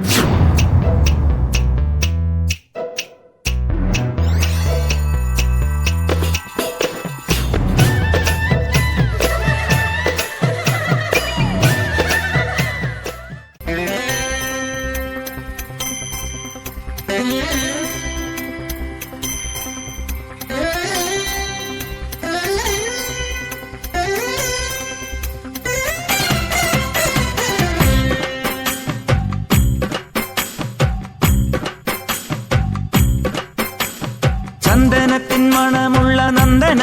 Yeah.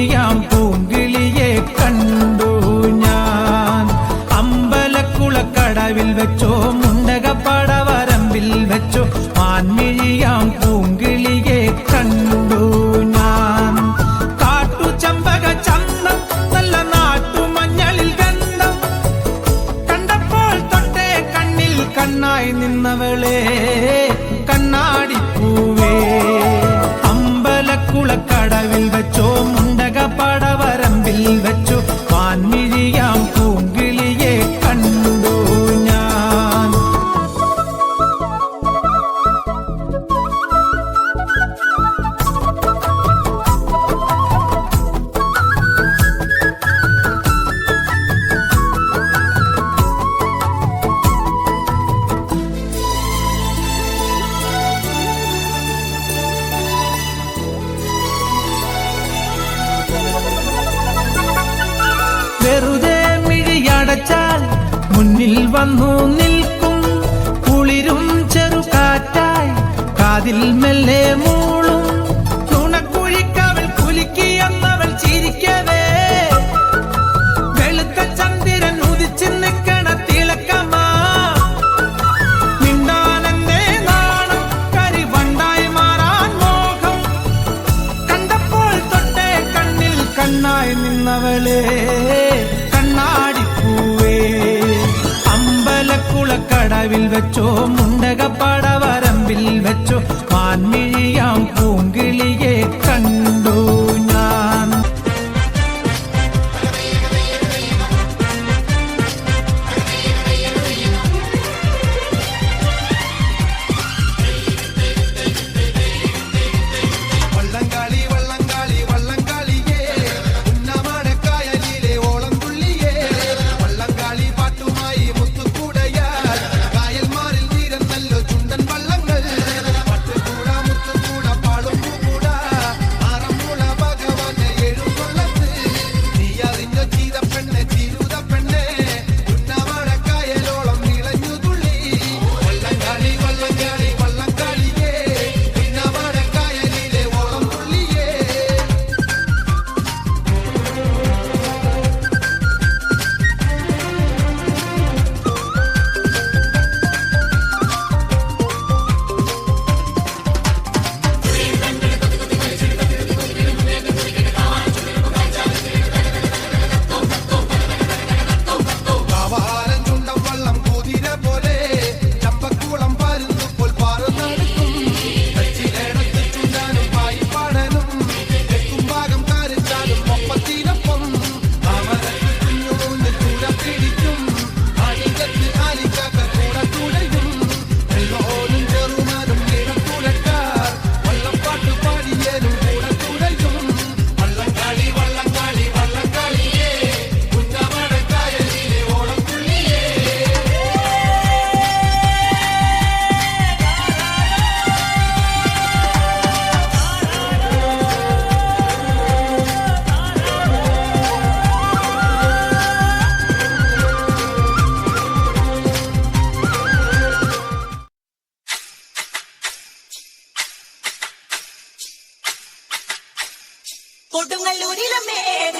പാൻമിഴിയാം പൂങ്കിളിയെ കണ്ടു ഞാൻ. അമ്പലക്കുളക്കടവിൽ വെച്ചോ മുണ്ടകപ്പടവരമ്പിൽ വെച്ചോ മാൻമിഴിയാം പൂങ്കിളിയെ കണ്ടു ഞാൻ. കാട്ടു ചന്തം നല്ല നാട്ടുമഞ്ഞളിൽ ഗന്ധം. കണ്ടപ്പോൾ തൊട്ടേ കണ്ണിൽ കണ്ണായി നിന്നവളെ മുന്നിൽ വന്നു നിൽക്കും കുളിരും ചെറുകാറ്റായി കാതിൽ മെല്ലെ മൂളും വെച്ചോ മുണ്ടകപ്പട വരമ്പിൽ വെച്ചോ മാൻമിഴിയാം me.